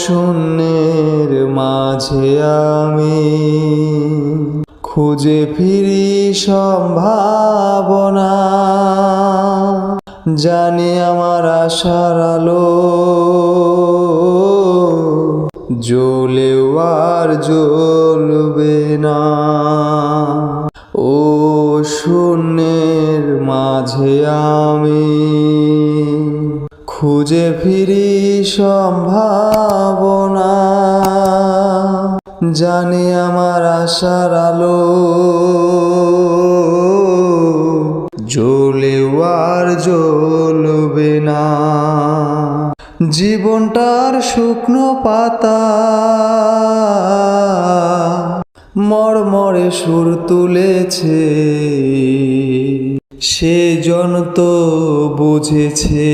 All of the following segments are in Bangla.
শূন্যের মাঝে আমি খুঁজে ফিরি সম্ভাবনা। জানি আমার আশার আলো জ্বলেও আর জ্বলবে না। ও শূন্যের মাঝে আমি খুঁজে ফিরি সম্ভাবনা। জানি আমার আশার আলো জ্বলেও আর জ্বলবে না। জীবনটার শুকনো পাতা মরমরে সুর তুলেছে। সে জন তো বুঝেছে।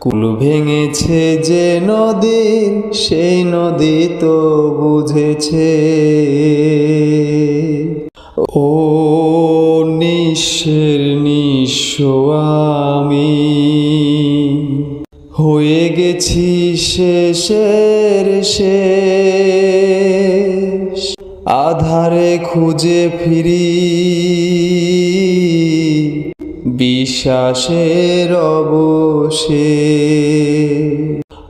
কুল ভেঙেছে যে নদীর সেই নদী তো বুঝেছে। ও নিঃস্বের নিঃস্ব আমি, হয়ে গেছি শেষের শেষ আধারে খুঁজে ফিরি। বিশ্বাসের অবশে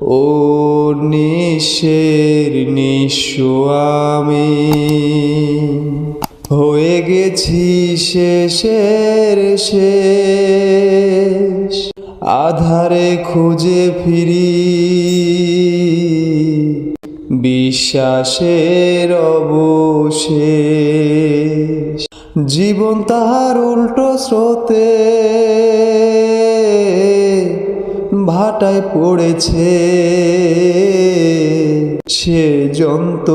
ও নিঃস্বের নিঃস্ব আমি। হয়ে গেছি শেষের শেষ। আধারে খুঁজে ফিরি। বিশ্বাসের অবশেষ। জীবন তাহার উল্টো স্রোতে ভাটায় পড়েছে। সে যন্ত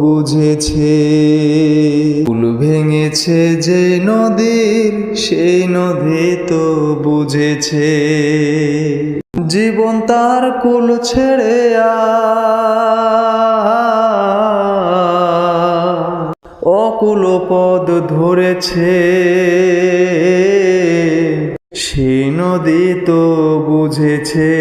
বুঝেছে। ফুল ভেঙেছে যে নদীর, সেই নদী তো বুঝেছে। জীবন তার কুল ছেড়ে আ ধরেছে। সে নদী তো বুঝেছে।